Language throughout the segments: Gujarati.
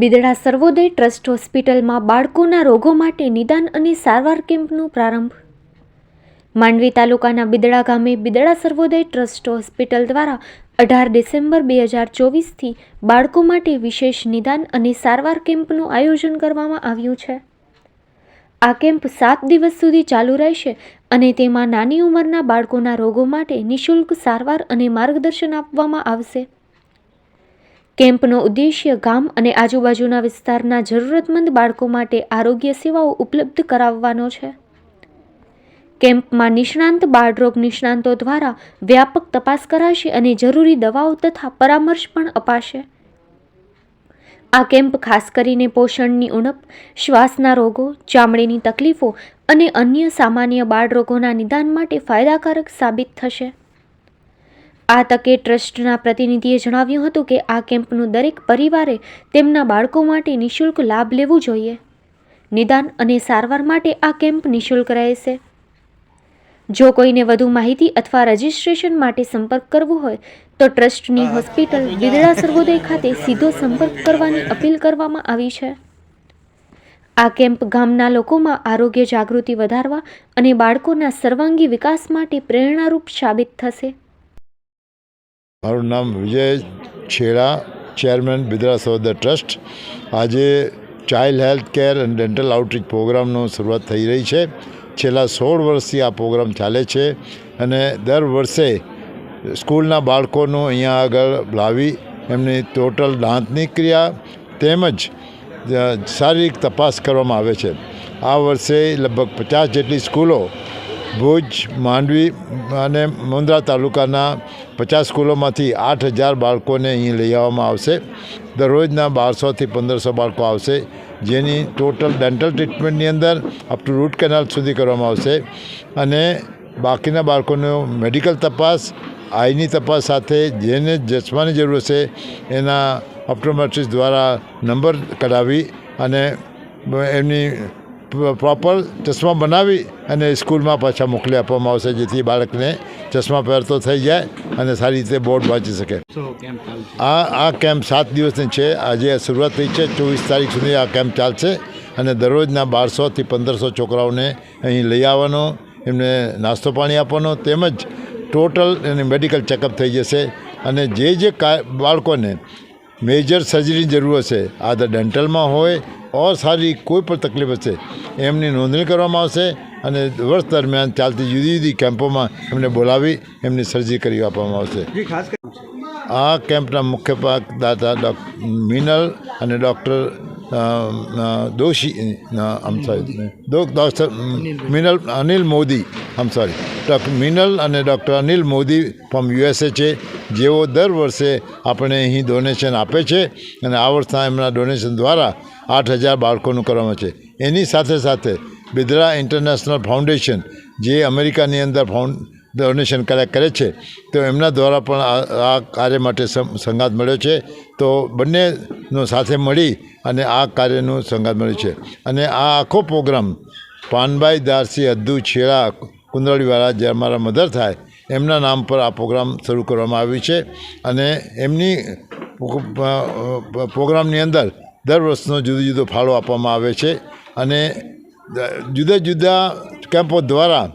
બિદડા સર્વોદય ટ્રસ્ટ હોસ્પિટલમાં બાળકોના રોગો માટે નિદાન અને સારવાર કેમ્પનો પ્રારંભ. માંડવી તાલુકાના બિદડા ગામે બિદડા સર્વોદય ટ્રસ્ટ હોસ્પિટલ દ્વારા અઢાર ડિસેમ્બર બે હજાર ચોવીસથી બાળકો માટે વિશેષ નિદાન અને સારવાર કેમ્પનું આયોજન કરવામાં આવ્યું છે. આ કેમ્પ સાત દિવસ સુધી ચાલુ રહેશે અને તેમાં નાની ઉંમરના બાળકોના રોગો માટે નિઃશુલ્ક સારવાર અને માર્ગદર્શન આપવામાં આવશે. કેમ્પનો ઉદ્દેશ્ય ગામ અને આજુબાજુના વિસ્તારના જરૂરતમંદ બાળકો માટે આરોગ્ય સેવાઓ ઉપલબ્ધ કરાવવાનો છે. કેમ્પમાં નિષ્ણાંત બાળરોગ નિષ્ણાંતો દ્વારા વ્યાપક તપાસ કરાશે અને જરૂરી દવાઓ તથા પરામર્શ પણ અપાશે. આ કેમ્પ ખાસ કરીને પોષણની ઉણપ, શ્વાસના રોગો, ચામડીની તકલીફો અને અન્ય સામાન્ય બાળરોગોના નિદાન માટે ફાયદાકારક સાબિત થશે. આ તકે ટ્રસ્ટના પ્રતિનિધિએ જણાવ્યું હતું કે આ કેમ્પનું દરેક પરિવારે તેમના બાળકો માટે નિઃશુલ્ક લાભ લેવું જોઈએ. નિદાન અને સારવાર માટે આ કેમ્પ નિઃશુલ્ક રહેશે. જો કોઈને વધુ માહિતી અથવા રજિસ્ટ્રેશન માટે સંપર્ક કરવો હોય તો ટ્રસ્ટની હોસ્પિટલ બિદડા સર્વોદય ખાતે સીધો સંપર્ક કરવાની અપીલ કરવામાં આવી છે. આ કેમ્પ ગામના લોકોમાં આરોગ્ય જાગૃતિ વધારવા અને બાળકોના સર્વાંગી વિકાસ માટે પ્રેરણારૂપ સાબિત થશે. મારું નામ વિજય છેડા, ચેરમેન બિદરા સહોદર ટ્રસ્ટ. આજે ચાઇલ્ડ હેલ્થ કેર અને ડેન્ટલ આઉટરીચ પ્રોગ્રામનો શરૂઆત થઈ રહી છે. છેલ્લા સોળ વર્ષથી આ પ્રોગ્રામ ચાલે છે અને દર વર્ષે સ્કૂલના બાળકોનું અહીંયા આગળ લાવી એમની ટોટલ દાંતની ક્રિયા તેમજ શારીરિક તપાસ કરવામાં આવે છે. આ વર્ષે લગભગ પચાસ જેટલી સ્કૂલો ભુજ, માંડવી અને મુંદ્રા તાલુકાના પચાસ સ્કૂલોમાંથી આઠ હજાર બાળકોને અહીં લઈ આવવામાં આવશે. દરરોજના બારસોથી પંદરસો બાળકો આવશે, જેની ટોટલ ડેન્ટલ ટ્રીટમેન્ટની અંદર અપ ટુ રૂટ કેનાલ સુધી કરવામાં આવશે. અને બાકીના બાળકોનો મેડિકલ તપાસ, આઈની તપાસ સાથે જેને જસવાની જરૂર છે એના ઓપ્ટોમેટ્રિસ્ટ દ્વારા નંબર કઢાવી અને એમની પ્રોપર ચશ્મા બનાવી અને સ્કૂલમાં પાછા મોકલી આપવામાં આવશે જેથી બાળકને ચશ્મા પહેરતો થઈ જાય અને સારી રીતે બોર્ડ વાંચી શકે. આ આ કેમ્પ સાત દિવસની છે. આજે શરૂઆત થઈ છે. ચોવીસ તારીખ સુધી આ કેમ્પ ચાલશે અને દરરોજના બારસોથી પંદરસો છોકરાઓને અહીં લઈ આવવાનો એમને નાસ્તો પાણી આપવાનો તેમજ ટોટલ એની મેડિકલ ચેકઅપ થઈ જશે. અને જે જે કા બાળકોને મેજર સર્જરીની જરૂર હશે. આ ધ ડેન્ટલમાં હોય ઓર સારી કોઈ પણ તકલીફ હશે. એમની નોંધણી કરવામાં આવશે અને વર્ષ દરમિયાન ચાલતી જુદી જુદી કેમ્પોમાં એમને બોલાવી એમની સર્જરી કરી આપવામાં આવશે. આ કેમ્પના મુખ્ય પાક દાતા ડોક મિનલ અને ડૉક્ટર દોશી આમ સોરી ડૉક્ટર મિનલ અનિલ મોદી આમ સોરી ડૉક્ટર મિનલ અને doctor Anil Modi from USA છે જેઓ દર વર્ષે આપણે અહીં ડોનેશન આપે છે અને આ વર્ષના એમના ડોનેશન દ્વારા આઠ હજાર બાળકોનું કરવામાં છે. એની સાથે સાથે બિદરા ઇન્ટરનેશનલ ફાઉન્ડેશન જે અમેરિકાની અંદર ફાઉન્ડ ડોનેશન કર્યા કરે છે તો એમના દ્વારા પણ આ આ કાર્ય માટે સંઘાત સંગાત મળ્યો છે. તો બંનેનો સાથે મળી અને આ કાર્યનું સંગાત મળ્યું છે. અને આ આખો પ્રોગ્રામ પાનભાઈ દારસી અદ્દુ છેડા કુંદરડીવાળા જે અમારા મધર થાય, એમના નામ પર આ પ્રોગ્રામ શરૂ કરવામાં આવ્યું છે. અને એમની પ્રોગ્રામની અંદર દર વર્ષનો જુદો જુદો ફાળો આપવામાં આવે છે. અને જુદા જુદા કેમ્પો દ્વારા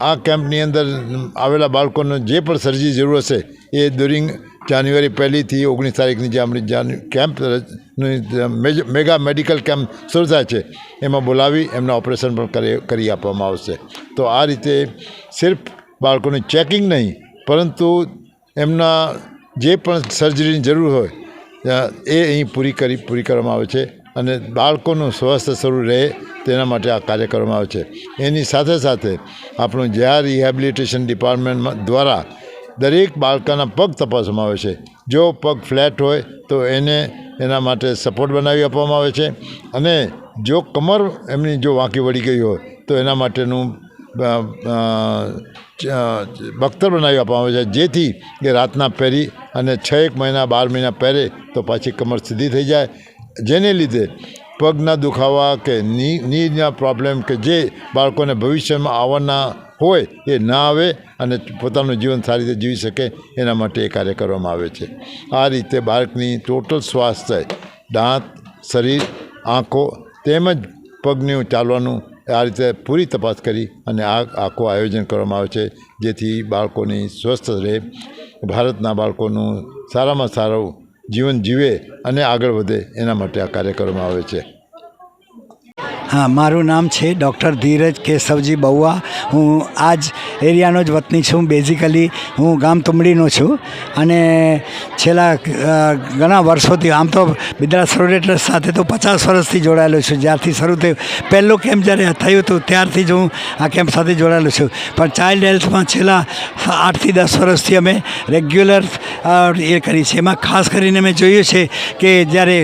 આ કેમ્પની અંદર આવેલા બાળકોને જે પણ સર્જી જરૂર હશે એ ડ્યુરિંગ જાન્યુઆરી પહેલીથી ઓગણીસ તારીખની જે આપણી જાન્યુ કેમ્પ મેગા મેડિકલ કેમ્પ શરૂ થાય છે, એમાં બોલાવી એમના ઓપરેશન પણ કરી આપવામાં આવશે. તો આ રીતે સિર્ફ બાળકોનું ચેકિંગ નહીં, પરંતુ એમના જે પણ સર્જરીની જરૂર હોય એ અહીં પૂરી કરી, પૂરી કરવામાં આવે છે અને બાળકોનું સ્વાસ્થ્ય શરૂ રહે તેના માટે આ કાર્ય કરવામાં આવે છે. એની સાથે સાથે આપણું જ્યાં રિહેબિલિટેશન ડિપાર્ટમેન્ટ દ્વારા દરેક બાળકાના પગ તપાસવામાં આવે છે. જો પગ ફ્લેટ હોય, તો એને એના માટે સપોર્ટ બનાવી આપવામાં આવે છે. અને જો કમર એમની જો વાંકી વળી ગઈ હોય, તો એના માટેનું બખ્તર બનાવી આપવામાં આવે છે. જેથી એ રાતના પહેરી અને છ એક મહિના, બાર મહિના પહેરે, તો પાછી કમર સીધી થઈ જાય. જેને લીધે પગના દુખાવા કે ની નીના પ્રોબ્લેમ કે જે બાળકોને ભવિષ્યમાં આવવાના હોય એ ના આવે અને પોતાનું જીવન સારી રીતે જીવી શકે, એના માટે એ કાર્ય કરવામાં આવે છે. આ રીતે બાળકની ટોટલ સ્વાસ્થ્ય, દાંત, શરીર, આંખો તેમજ પગનું ચાલવાનું આ રીતે પૂરી તપાસ કરી અને આ આખું આયોજન કરવામાં આવે છે, જેથી બાળકોની સ્વસ્થ રહે, ભારતના બાળકોનું સારામાં સારું જીવન જીવે અને આગળ વધે, એના માટે આ કાર્ય કરવામાં આવે છે. હા, મારું નામ છે ડૉક્ટર ધીરજ કેશવજી બહુઆ. હું આ જ એરિયાનો જ વતની છું. બેઝિકલી હું ગામ તુમડીનો છું. અને છેલ્લા ઘણા વર્ષોથી, આમ તો બિદ્રા સરોરેટર સાથે તો પચાસ વર્ષથી જોડાયેલો છું. જ્યારથી શરૂ થયું. પહેલું કેમ્પ જ્યારે થયું હતું, ત્યારથી જ હું આ કેમ્પ સાથે જોડાયેલો છું. પણ ચાઇલ્ડ હેલ્થમાં છેલ્લા આઠથી દસ વર્ષથી અમે રેગ્યુલર એ કરી છે. એમાં ખાસ કરીને મેં જોયું છે કે જ્યારે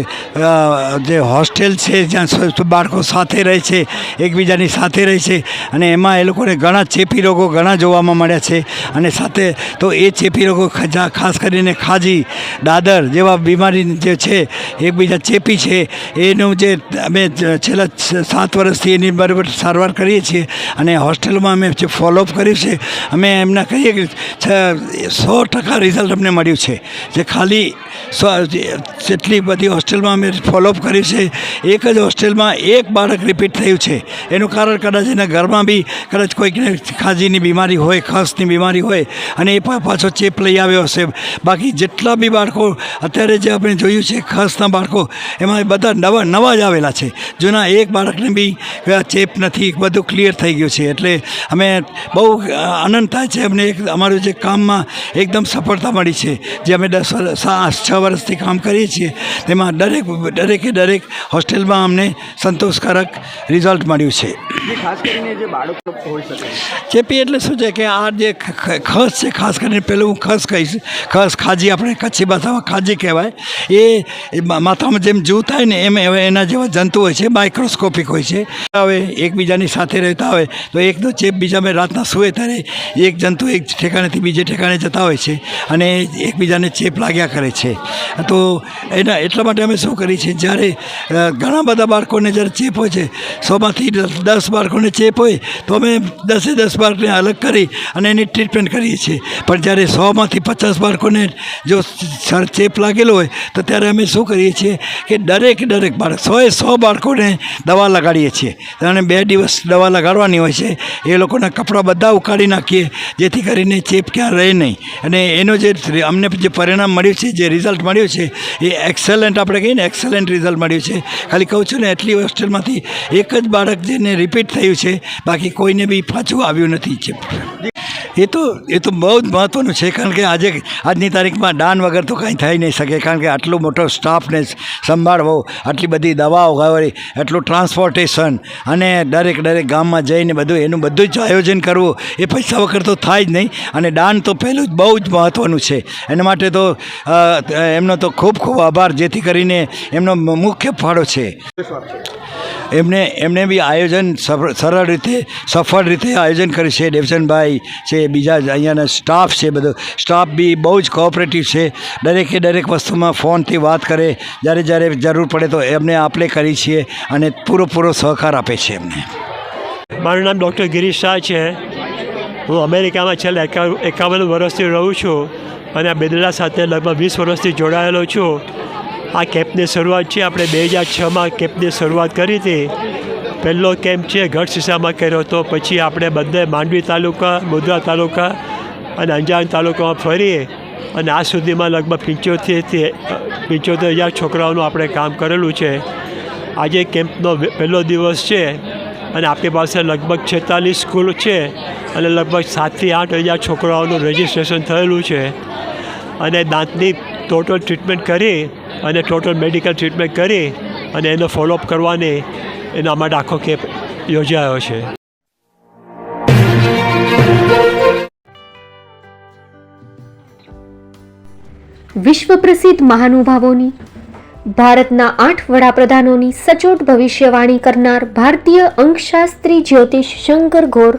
જે હોસ્ટેલ છે, જ્યાં બાળકો સાથે રહે છે, એકબીજાની સાથે રહે છે અને એમાં એ લોકોને ઘણા ચેપી રોગો ઘણા જોવામાં મળ્યા છે અને સાથે તો એ ચેપી રોગો ખાસ કરીને ખાજી, દાદર જેવા બીમારી જે છે, એકબીજા ચેપી છે, એનું જે અમે છેલ્લા સાત વર્ષથી એની બરાબર સારવાર કરીએ છીએ અને હોસ્ટેલમાં અમે જે ફોલોઅપ કર્યું છે અમે એમના કહીએ કે સો ટકા રિઝલ્ટ અમને મળ્યું છે. જે ખાલી જેટલી બધી હોસ્ટેલમાં અમે ફોલોઅપ કર્યું છે એક જ હોસ્ટેલમાં એક બાળક રિપીટ થયું છે. એનું કારણ કદાચ એના ઘરમાં બી કદાચ કોઈકને ખાજીની બીમારી હોય, ખસની બીમારી હોય, અને એ પાછો ચેપ લઈ આવ્યો હશે. બાકી જેટલા બી બાળકો અત્યારે જે આપણે જોયું છે, ખસના બાળકો, એમાં બધા નવા નવા જ આવેલા છે. જૂના એક બાળકને બી ચેપ નથી, બધું ક્લિયર થઈ ગયું છે. એટલે અમે બહુ આનંદ થાય છે, અમને એક અમારું જે કામમાં એકદમ સફળતા મળી છે, જે અમે દસ વર્ષ સા- છ વર્ષથી કામ કરીએ છીએ. તેમાં દરેક, દરેકે દરેક હોસ્ટેલમાં અમને સંતોષકારક રિઝલ્ટ મળ્યું છે. ચેપી એટલે શું છે કે આ જે ખસ છે ખાસ કરીને પેલું હું ખસ કહીશ ખસ ખાજી આપણે કચ્છી ભાષામાં ખાજી કહેવાય. એ માથામાં જેમ જૂ થાય ને એમ હવે એના જેવા જંતુ હોય છે માઇક્રોસ્કોપિક હોય છે. હવે એકબીજાની સાથે રહેતા હોય તો એકનો ચેપ બીજામાં રાતના સૂએ ત્યારે એક જંતુ એક ઠેકાણેથી બીજે ઠેકાણે જતા હોય છે અને એકબીજાને ચેપ લાગ્યા કરે છે. તો એના એટલા માટે અમે શું કરીએ છીએ જ્યારે ઘણા બધા બાળકોને જ્યારે ચેપ હોય છે સોમાંથી દસ બાળકોને ચેપ હોય, તો અમે દસે દસ બાળકને અલગ કરી અને એની ટ્રીટમેન્ટ કરીએ છીએ. પણ જ્યારે સોમાંથી પચાસ બાળકોને જો ચેપ લાગેલો હોય, તો ત્યારે અમે શું કરીએ છીએ કે દરેક દરેક બાળક, સોએ સો બાળકોને દવા લગાડીએ છીએ. અને બે દિવસ દવા લગાડવાની હોય છે, એ લોકોના કપડાં બધા ઉકાળી નાખીએ, જેથી કરીને ચેપ ક્યાં રહે નહીં. અને એનો જે અમને જે પરિણામ મળ્યું છે, જે રિઝલ્ટ મળ્યું છે, એ એક્સલન્ટ આપણે કહીએ ને એક્સેલન્ટ રિઝલ્ટ મળ્યું છે. ખાલી કહું છું ને, એટલી હોસ્ટેલમાંથી એક જ બાળક જેને રિપીટ થયું છે, બાકી કોઈને બી પાછું આવ્યું નથી છે. એ તો એ તો બહુ જ મહત્ત્વનું છે, કારણ કે આજે આજની તારીખમાં દાન વગર તો કાંઈ થઈ નહીં શકે, કારણ કે આટલો મોટો સ્ટાફને સંભાળવો, આટલી બધી દવાઓ હોય એટલું ટ્રાન્સપોર્ટેશન અને દરેક દરેક ગામમાં જઈને બધું, એનું બધું જ આયોજન કરવું, એ પૈસા વગર તો થાય જ નહીં. અને દાન તો પહેલું જ બહુ જ મહત્ત્વનું છે. એના માટે તો એમનો તો ખૂબ ખૂબ આભાર, જેથી કરીને એમનો મુખ્ય ફાળો છે. એમને એમને બી આયોજન સરળ રીતે, સફળ રીતે આયોજન કરી છે. દેવચંદભાઈ છે, બીજા અહીંયાના સ્ટાફ છે બધો. સ્ટાફ બી બહુ જ કોઓપરેટિવ છે. દરેકે દરેક વસ્તુમાં ફોનથી વાત કરે. જ્યારે જ્યારે જરૂર પડે તો એમને આપણે કરી છીએ અને પૂરો પૂરો સહકાર આપે છે એમને. મારું નામ ડૉક્ટર ગિરીશ શાહ છે. હું અમેરિકામાં છેલ્લા એકા- એકાવન વર્ષથી રહું છું અને આ બિરલા સાથે લગભગ વીસ વર્ષથી જોડાયેલો છું. આ કેમ્પની શરૂઆત છે. આપણે બે હજાર છમાં કેમ્પની શરૂઆત કરી હતી. પહેલો કેમ્પ છે ગઢ સીસામાં કર્યો હતો. પછી આપણે બધે માંડવી તાલુકા, ગોધરા તાલુકા અને અંજાર તાલુકામાં ફરી અને આ સુધીમાં લગભગ પંચોતેરથી પંચોતેર હજાર છોકરાઓનું આપણે કામ કરેલું છે. આજે કેમ્પનો પહેલો દિવસ છે અને આપણી પાસે લગભગ છેતાલીસ સ્કૂલ છે અને લગભગ સાતથી આઠ હજાર છોકરાઓનું રજિસ્ટ્રેશન થયેલું છે. અને દાંતની ટોટલ ટ્રીટમેન્ટ કરી અને ટોટલ મેડિકલ ટ્રીટમેન્ટ કરી અને એનો ફોલોઅપ કરવાની એના માટે આખો કેમ્પ યોજાયો છે. વિશ્વ પ્રસિદ્ધ મહાનુભાવોની, ભારતના આઠ વડાપ્રધાનોની સચોટ ભવિષ્યવાણી કરનાર ભારતીય અંકશાસ્ત્રી જ્યોતિષ શંકર ઘોર